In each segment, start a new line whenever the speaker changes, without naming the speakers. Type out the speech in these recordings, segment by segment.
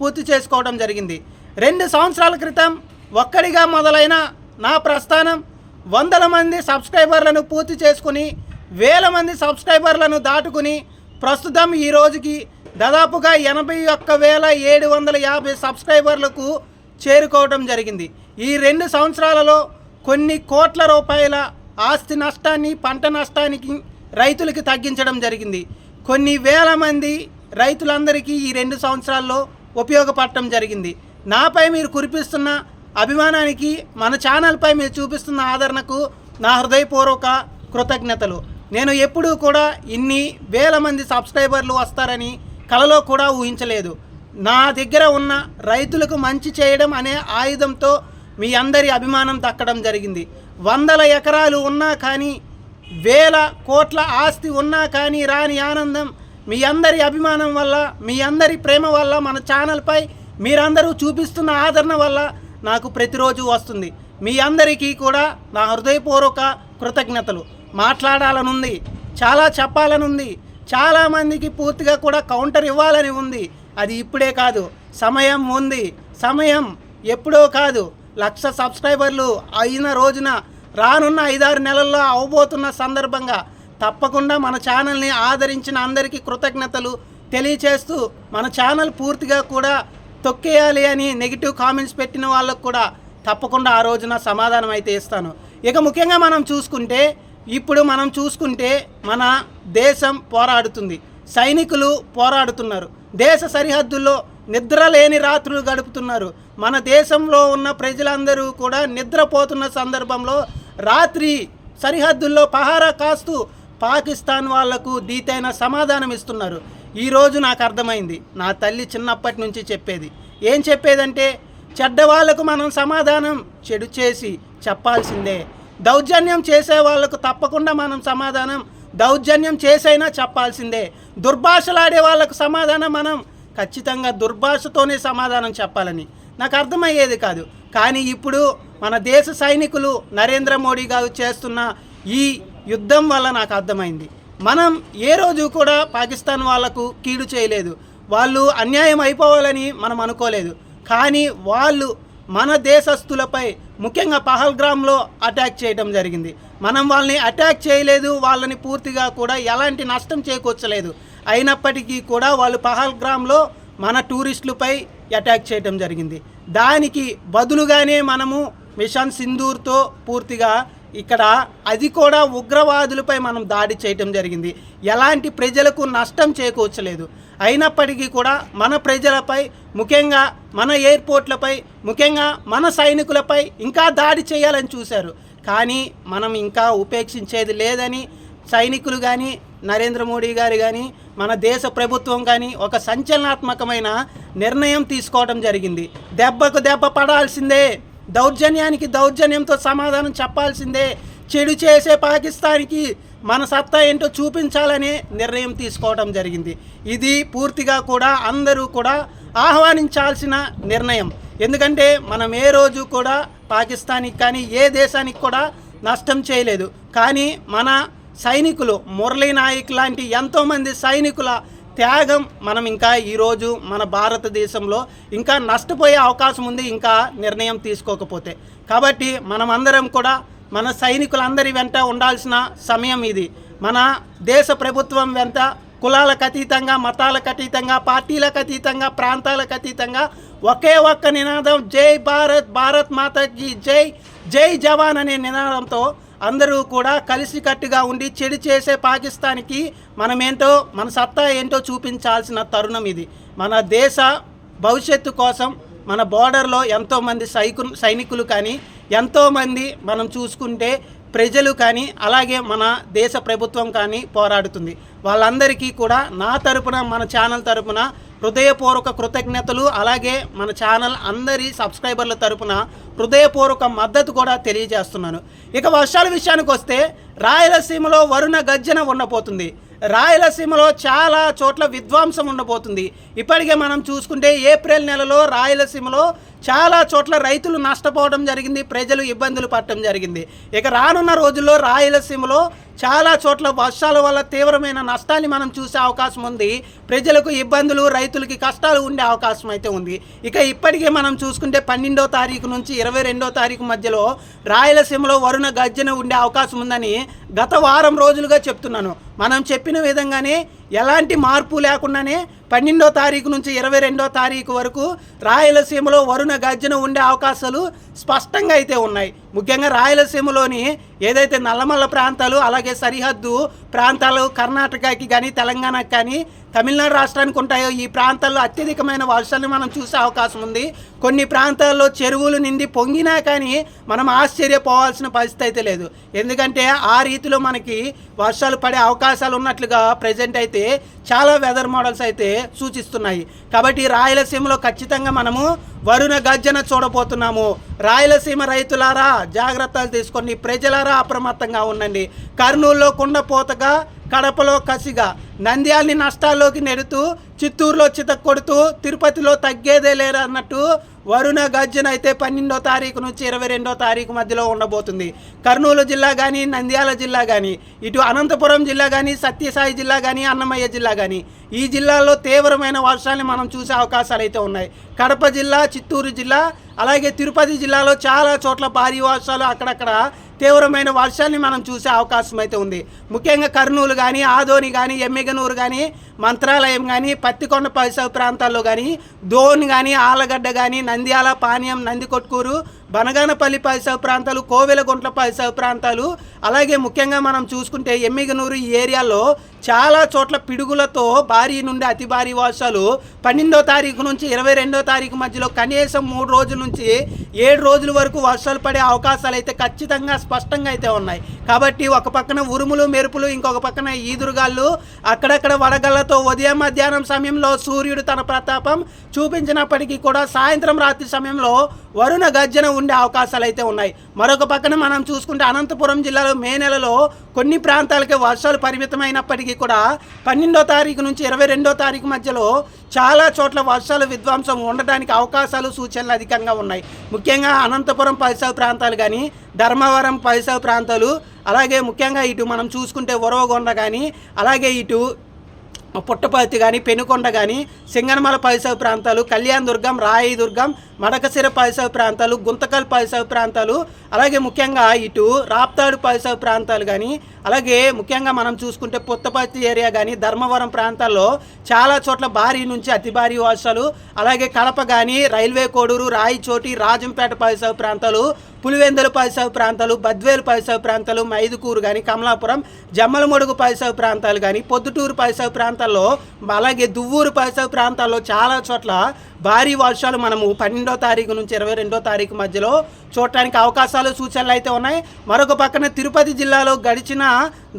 పూర్తి చేసుకోవడం జరిగింది. రెండు సంవత్సరాల క్రితం ఒక్కడిగా మొదలైన నా ప్రస్థానం వందల మంది సబ్స్క్రైబర్లను పూర్తి చేసుకుని వేల మంది సబ్స్క్రైబర్లను దాటుకుని ప్రస్తుతం ఈ రోజుకి దాదాపుగా ఎనభై ఒక్క వేల ఏడు వందల యాభై సబ్స్క్రైబర్లకు చేరుకోవడం జరిగింది. ఈ రెండు సంవత్సరాలలో కొన్ని కోట్ల రూపాయల ఆస్తి నష్టాన్ని పంట నష్టానికి రైతులకి తగ్గించడం జరిగింది. కొన్ని వేల మంది రైతులందరికీ ఈ రెండు సంవత్సరాల్లో ఉపయోగపడటం జరిగింది. నాపై మీరు కురిపిస్తున్న అభిమానానికి మన ఛానల్పై మీరు చూపిస్తున్న ఆదరణకు నా హృదయపూర్వక కృతజ్ఞతలు. నేను ఎప్పుడూ కూడా ఇన్ని వేల మంది సబ్స్క్రైబర్లు వస్తారని కలలో కూడా ఊహించలేదు. నా దగ్గర ఉన్న రైతులకు మంచి చేయడం అనే ఆయుధంతో మీ అందరి అభిమానం దక్కడం జరిగింది. వందల ఎకరాలు ఉన్నా కానీ వేల కోట్ల ఆస్తి ఉన్నా కానీ రాని ఆనందం మీ అందరి అభిమానం వల్ల మీ అందరి ప్రేమ వల్ల మన ఛానల్పై మీరందరూ చూపిస్తున్న ఆదరణ వల్ల నాకు ప్రతిరోజు వస్తుంది. మీ అందరికీ కూడా నా హృదయపూర్వక కృతజ్ఞతలు. మాట్లాడాలనుంది చాలా చెప్పాలనుంది చాలామందికి పూర్తిగా కూడా కౌంటర్ ఇవ్వాలని ఉంది. అది ఇప్పుడే కాదు సమయం ఉంది. సమయం ఎప్పుడో కాదు లక్ష సబ్స్క్రైబర్లు అయిన రోజున రానున్న ఐదారు నెలల్లో అవబోతున్న సందర్భంగా తప్పకుండా మన ఛానల్ని ఆదరించిన అందరికీ కృతజ్ఞతలు తెలియచేస్తూ మన ఛానల్ పూర్తిగా కూడా తొక్కేయాలి అని నెగిటివ్ కామెంట్స్ పెట్టిన వాళ్ళకు కూడా తప్పకుండా ఆ రోజున సమాధానం అయితే ఇస్తాను. ఇక ముఖ్యంగా మనం చూసుకుంటే ఇప్పుడు మనం చూసుకుంటే మన దేశం పోరాడుతుంది. సైనికులు పోరాడుతున్నారు. దేశ సరిహద్దుల్లో నిద్ర లేని రాత్రులు గడుపుతున్నారు. మన దేశంలో ఉన్న ప్రజలందరూ కూడా నిద్రపోతున్న సందర్భంలో రాత్రి సరిహద్దుల్లో పహారా కాస్తూ పాకిస్తాన్ వాళ్ళకు దీతైన సమాధానం ఇస్తున్నారు. ఈరోజు నాకు అర్థమైంది. నా తల్లి చిన్నప్పటి నుంచి చెప్పేది. ఏం చెప్పేదంటే చెడ్డవాళ్ళకు మనం సమాధానం చెడు చేసి చెప్పాల్సిందే. దౌర్జన్యం చేసే వాళ్ళకు తప్పకుండా మనం సమాధానం దౌర్జన్యం చేసైనా చెప్పాల్సిందే. దుర్భాషలాడే వాళ్ళకు సమాధానం మనం ఖచ్చితంగా దుర్భాషతోనే సమాధానం చెప్పాలని. నాకు అర్థమయ్యేది కాదు. కానీ ఇప్పుడు మన దేశ సైనికులు నరేంద్ర మోడీ గారు చేస్తున్న ఈ యుద్ధం వల్ల నాకు అర్థమైంది. మనం ఏ రోజు కూడా పాకిస్తాన్ వాళ్ళకు కీడు చేయలేదు. వాళ్ళు అన్యాయం అయిపోవాలని మనం అనుకోలేదు. కానీ వాళ్ళు మన దేశస్తులపై ముఖ్యంగా పహల్గ్రామ్లో అటాక్ చేయడం జరిగింది. మనం వాళ్ళని అటాక్ చేయలేదు వాళ్ళని పూర్తిగా కూడా ఎలాంటి నష్టం చేకూర్చలేదు. అయినప్పటికీ కూడా వాళ్ళు పహల్గ్రామ్లో మన టూరిస్టులపై అటాక్ చేయడం జరిగింది. దానికి బదులుగానే మనము మిషన్ సింధూర్తో పూర్తిగా ఇక్కడ అది కూడా ఉగ్రవాదులపై మనం దాడి చేయటం జరిగింది. ఎలాంటి ప్రజలకు నష్టం చేకూర్చలేదు. అయినప్పటికీ కూడా మన ప్రజలపై ముఖ్యంగా మన ఎయిర్పోర్ట్లపై ముఖ్యంగా మన సైనికులపై ఇంకా దాడి చేయాలని చూశారు. కానీ మనం ఇంకా ఉపేక్షించేది లేదని సైనికులు కానీ నరేంద్ర మోడీ గారు కానీ మన దేశ ప్రభుత్వం కానీ ఒక సంచలనాత్మకమైన నిర్ణయం తీసుకోవడం జరిగింది. దెబ్బకు దెబ్బ పడాల్సిందే. దౌర్జన్యానికి దౌర్జన్యంతో సమాధానం చెప్పాల్సిందే. చెడు చేసే పాకిస్తాన్కి మన సత్తా ఏంటో చూపించాలనే నిర్ణయం తీసుకోవడం జరిగింది. ఇది పూర్తిగా కూడా అందరూ కూడా ఆహ్వానించాల్సిన నిర్ణయం. ఎందుకంటే మనం ఏ రోజు కూడా పాకిస్తాన్కి కానీ ఏ దేశానికి కూడా నష్టం చేయలేదు. కానీ మన సైనికులు మురళీ నాయక్ లాంటి ఎంతోమంది సైనికుల త్యాగం మనం ఇంకా ఈరోజు మన భారతదేశంలో ఇంకా నష్టపోయే అవకాశం ఉంది ఇంకా నిర్ణయం తీసుకోకపోతే. కాబట్టి మనమందరం కూడా మన సైనికులందరి వెంట ఉండాల్సిన సమయం ఇది. మన దేశ ప్రభుత్వం వెంట కులాలకు అతీతంగా మతాలకు అతీతంగా పార్టీలకు అతీతంగా ప్రాంతాలకు అతీతంగా ఒకే ఒక్క నినాదం జై భారత్ భారత్ మాతకి జై జై జవాన్ అనే నినాదంతో అందరూ కూడా కలిసికట్టుగా ఉండి చెడు చేసే పాకిస్తాన్కి మనమేంటో మన సత్తా ఏంటో చూపించాల్సిన తరుణం ఇది. మన దేశ భవిష్యత్తు కోసం మన బోర్డర్లో ఎంతోమంది సైకు సైనికులు కానీ ఎంతోమంది మనం చూసుకుంటే ప్రజలు కానీ అలాగే మన దేశ ప్రభుత్వం కానీ పోరాడుతుంది. వాళ్ళందరికీ కూడా నా తరపున మన ఛానల్ తరపున హృదయపూర్వక కృతజ్ఞతలు. అలాగే మన ఛానల్ అందరి సబ్స్క్రైబర్ల తరపున హృదయపూర్వక మద్దతు కూడా తెలియజేస్తున్నాను. ఇక వర్షాల విషయానికి వస్తే రాయలసీమలో వరుణ గర్జన ఉండబోతుంది. రాయలసీమలో చాలా చోట్ల విధ్వంసం ఉండబోతుంది. ఇప్పటికే మనం చూసుకుంటే ఏప్రిల్ నెలలో రాయలసీమలో చాలా చోట్ల రైతులు నష్టపోవడం జరిగింది ప్రజలు ఇబ్బందులు పడటం జరిగింది. ఇక రానున్న రోజుల్లో రాయలసీమలో చాలా చోట్ల వర్షాల వల్ల తీవ్రమైన నష్టాన్ని మనం చూసే అవకాశం ఉంది. ప్రజలకు ఇబ్బందులు రైతులకి కష్టాలు ఉండే అవకాశం అయితే ఉంది. ఇక ఇప్పటికే మనం చూసుకుంటే పన్నెండో తారీఖు నుంచి ఇరవై రెండో తారీఖు మధ్యలో రాయలసీమలో వరుణ గర్జన ఉండే అవకాశం ఉందని గత వారం రోజులుగా చెప్తున్నాను. మనం చెప్పిన విధంగానే ఎలాంటి మార్పు లేకుండానే పన్నెండో తారీఖు నుంచి ఇరవై రెండో తారీఖు వరకు రాయలసీమలో వరుణ గర్జన ఉండే అవకాశాలు స్పష్టంగా అయితే ఉన్నాయి. ముఖ్యంగా రాయలసీమలోని ఏదైతే నల్లమల్ల ప్రాంతాలు అలాగే సరిహద్దు ప్రాంతాలు కర్ణాటకకి కానీ తెలంగాణకి కానీ తమిళనాడు రాష్ట్రానికి ఉంటాయో ఈ ప్రాంతాల్లో అత్యధికమైన వర్షాలను మనం చూసే అవకాశం ఉంది. కొన్ని ప్రాంతాల్లో చెరువులు నిండి పొంగినా కానీ మనం ఆశ్చర్యపోవాల్సిన పరిస్థితి అయితే లేదు. ఎందుకంటే ఆ రీతిలో మనకి వర్షాలు పడే అవకాశాలు ఉన్నట్లుగా ప్రజెంట్ అయితే చాలా వెదర్ మోడల్స్ అయితే సూచిస్తున్నాయి. కాబట్టి రాయలసీమలో ఖచ్చితంగా మనము వరుణ గర్జన చూడబోతున్నాము. రాయలసీమ రైతులారా జాగ్రత్తలు తీసుకొని ప్రజలారా అప్రమత్తంగా ఉండండి. కర్నూలులో కుండపోతగా కడపలో కసిగా నంద్యాలని నష్టాల్లోకి నెడుతూ చిత్తూరులో చిత కొడుతూ తిరుపతిలో తగ్గేదే లేరు అన్నట్టు వరుణ గర్జన అయితే పన్నెండో తారీఖు నుంచి ఇరవై రెండో తారీఖు మధ్యలో ఉండబోతుంది. కర్నూలు జిల్లా కానీ నంద్యాల జిల్లా కానీ ఇటు అనంతపురం జిల్లా కానీ సత్యసాయి జిల్లా కానీ అన్నమయ్య జిల్లా కానీ ఈ జిల్లాల్లో తీవ్రమైన వర్షాన్ని మనం చూసే అవకాశాలు అయితే ఉన్నాయి. కడప జిల్లా చిత్తూరు జిల్లా అలాగే తిరుపతి జిల్లాలో చాలా చోట్ల భారీ వర్షాలు అక్కడక్కడ తీవ్రమైన వర్షాన్ని మనం చూసే అవకాశం అయితే ఉంది. ముఖ్యంగా కర్నూలు కానీ ఆదోని కానీ ఎమ్మిగనూరు కానీ మంత్రాలయం కానీ పత్తికొండ పరిసర ప్రాంతాల్లో కానీ దోన్ కానీ ఆలగడ్డ కానీ నంద్యాల పానీయం నందికొట్కూరు బనగానపల్లి పరిసర ప్రాంతాలు కోవెలగుంట్ల పరిసర ప్రాంతాలు అలాగే ముఖ్యంగా మనం చూసుకుంటే ఎమ్మిగనూరు ఈ ఏరియాలో చాలా చోట్ల పిడుగులతో భారీ నుండి అతి భారీ వర్షాలు పన్నెండో తారీఖు నుంచి ఇరవై రెండో తారీఖు మధ్యలో కనీసం మూడు రోజుల నుంచి ఏడు రోజుల వరకు వర్షాలు పడే అవకాశాలు అయితే ఖచ్చితంగా స్పష్టంగా అయితే ఉన్నాయి. కాబట్టి ఒక పక్కన ఉరుములు మెరుపులు ఇంకొక పక్కన ఈదురుగాళ్ళు అక్కడక్కడ వడగళ్ళతో ఉదయం మధ్యాహ్నం సమయంలో సూర్యుడు తన ప్రతాపం చూపించినప్పటికీ కూడా సాయంత్రం రాత్రి సమయంలో వరుణ గర్జన ఉండే అవకాశాలు అయితే ఉన్నాయి. మరొక పక్కన మనం చూసుకుంటే అనంతపురం జిల్లాలో మే నెలలో కొన్ని ప్రాంతాలకి వర్షాలు పరిమితమైనప్పటికీ కూడా పన్నెండో తారీఖు నుంచి ఇరవై రెండో తారీఖు మధ్యలో చాలా చోట్ల వర్షాలు విధ్వంసం ఉండడానికి అవకాశాలు సూచనలు అధికంగా ఉన్నాయి. ముఖ్యంగా అనంతపురం పరిసర ప్రాంతాలు కానీ ధర్మవరం పరిసర ప్రాంతాలు అలాగే ముఖ్యంగా ఇటు మనం చూసుకుంటే ఒరవగొండ కానీ అలాగే ఇటు పుట్టపర్తి కానీ పెనుకొండ కానీ సింగనమల పరిసర ప్రాంతాలు కళ్యాణ్ దుర్గం రాయి దుర్గం మడకసిర పరిసర ప్రాంతాలు గుంతకల్ పరిసర ప్రాంతాలు అలాగే ముఖ్యంగా ఇటు రాప్తాడు పరిసర ప్రాంతాలు కానీ అలాగే ముఖ్యంగా మనం చూసుకుంటే పుత్తపర్తి ఏరియా కానీ ధర్మవరం ప్రాంతాల్లో చాలా చోట్ల భారీ నుంచి అతి భారీ వర్షాలు అలాగే కడప కానీ రైల్వే కోడూరు రాయిచోటి రాజంపేట పరిసర ప్రాంతాలు పులివెందుల పరిసర ప్రాంతాలు బద్వేలు పరిసర ప్రాంతాలు మైదుకూరు కానీ కమలాపురం జమ్మలమడుగు పరిసర ప్రాంతాలు కానీ పొద్దుటూరు పరిసర ప్రాంతాల్లో అలాగే దువ్వూరు పరిసర ప్రాంతాల్లో చాలా చోట్ల భారీ వర్షాలు మనము పన్నెండో తారీఖు నుంచి ఇరవై రెండో తారీఖు మధ్యలో చూడటానికి అవకాశాలు సూచనలు అయితే ఉన్నాయి. మరొక పక్కన తిరుపతి జిల్లాలో గడిచిన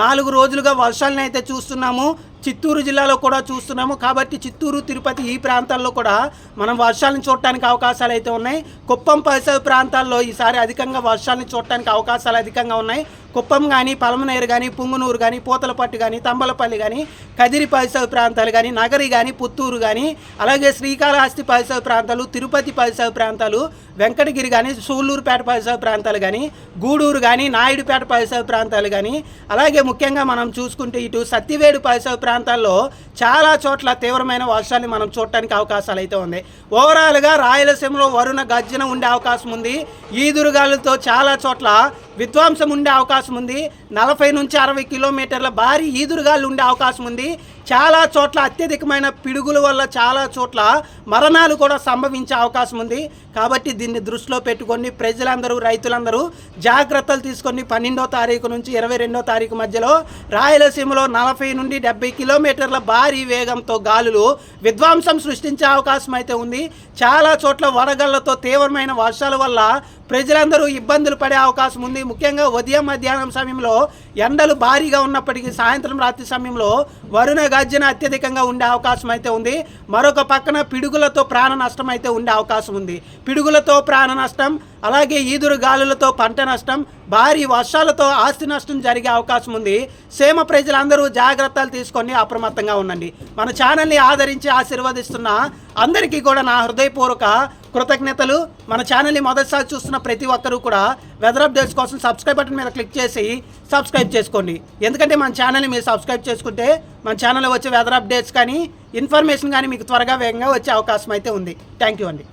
నాలుగు రోజులుగా వర్షాలను అయితే చూస్తున్నాము. చిత్తూరు జిల్లాలో కూడా చూస్తున్నాము. కాబట్టి చిత్తూరు తిరుపతి ఈ ప్రాంతాల్లో కూడా మనం వర్షాలను చూడటానికి అవకాశాలు అయితే ఉన్నాయి. కుప్పం పరిసర ప్రాంతాల్లో ఈసారి అధికంగా వర్షాలను చూడటానికి అవకాశాలు అధికంగా ఉన్నాయి. కుప్పం కానీ పలమనేరు కానీ పుంగునూరు కానీ పూతలపట్టు కానీ తంబలపల్లి కానీ కదిరి పరిసర ప్రాంతాలు కానీ నగరి కానీ పుత్తూరు కానీ అలాగే శ్రీకాళహస్తి పరిసర ప్రాంతాలు తిరుపతి పరిసర ప్రాంతాలు వెంకటగిరి కానీ సూళ్ళూరుపేట పరిసర ప్రాంతాలు కానీ గూడూరు కానీ నాయుడుపేట పరిసర ప్రాంతాలు కానీ అలాగే ముఖ్యంగా మనం చూసుకుంటే ఇటు సత్తివేడు పరిసర ప్రాంతాల్లో చాలా చోట్ల తీవ్రమైన వర్షాన్ని మనం చూడటానికి అవకాశాలు అయితే ఉంది ఓవరాల్గా రాయలసీమలో వరుణ గర్జన ఉండే అవకాశం ఉంది. ఈదురుగాలతో చాలా చోట్ల విధ్వంసం ఉండే అవకాశం అవకాశం ఉంది. నలభై నుంచి అరవై కిలోమీటర్ల భారీ ఈదురుగాలు ఉండే అవకాశం ఉంది. చాలా చోట్ల అత్యధికమైన పిడుగుల వల్ల చాలా చోట్ల మరణాలు కూడా సంభవించే అవకాశం ఉంది. కాబట్టి దీన్ని దృష్టిలో పెట్టుకొని ప్రజలందరూ రైతులందరూ జాగ్రత్తలు తీసుకొని పన్నెండో తారీఖు నుంచి ఇరవై రెండో తారీఖు మధ్యలో రాయలసీమలో నలభై నుండి డెబ్బై కిలోమీటర్ల భారీ వేగంతో గాలులు విధ్వంసం సృష్టించే అవకాశం అయితే ఉంది. చాలా చోట్ల వడగళ్ళతో తీవ్రమైన వర్షాల వల్ల ప్రజలందరూ ఇబ్బందులు పడే అవకాశం ఉంది. ముఖ్యంగా ఉదయం మధ్యాహ్నం సమయంలో ఎండలు భారీగా ఉన్నప్పటికీ సాయంత్రం రాత్రి సమయంలో వరుణ గర్జన అత్యధికంగా ఉండే అవకాశం అయితే ఉంది. మరొక పక్కన పిడుగులతో ప్రాణ నష్టం అయితే ఉండే అవకాశం ఉంది. పిడుగులతో ప్రాణ నష్టం అలాగే ఈదురు గాలులతో పంట నష్టం భారీ వర్షాలతో ఆస్తి నష్టం జరిగే అవకాశం ఉంది. సేమ ప్రజలందరూ జాగ్రత్తలు తీసుకొని అప్రమత్తంగా ఉండండి. మన ఛానల్ని ఆదరించి ఆశీర్వదిస్తున్న అందరికీ కూడా నా హృదయపూర్వక కృతజ్ఞతలు. మన ఛానల్ని మొదటిసారి చూస్తున్న ప్రతి ఒక్కరూ కూడా వెదర్ అప్డేట్స్ కోసం సబ్స్క్రైబ్ బటన్ మీద క్లిక్ చేసి సబ్స్క్రైబ్ చేసుకోండి. ఎందుకంటే మన ఛానల్ని మీరు సబ్స్క్రైబ్ చేసుకుంటే మన ఛానల్లో వచ్చే వెదర్ అప్డేట్స్ కానీ ఇన్ఫర్మేషన్ కానీ మీకు త్వరగా వేగంగా వచ్చే అవకాశం అయితే ఉంది. థ్యాంక్ యూ అండి.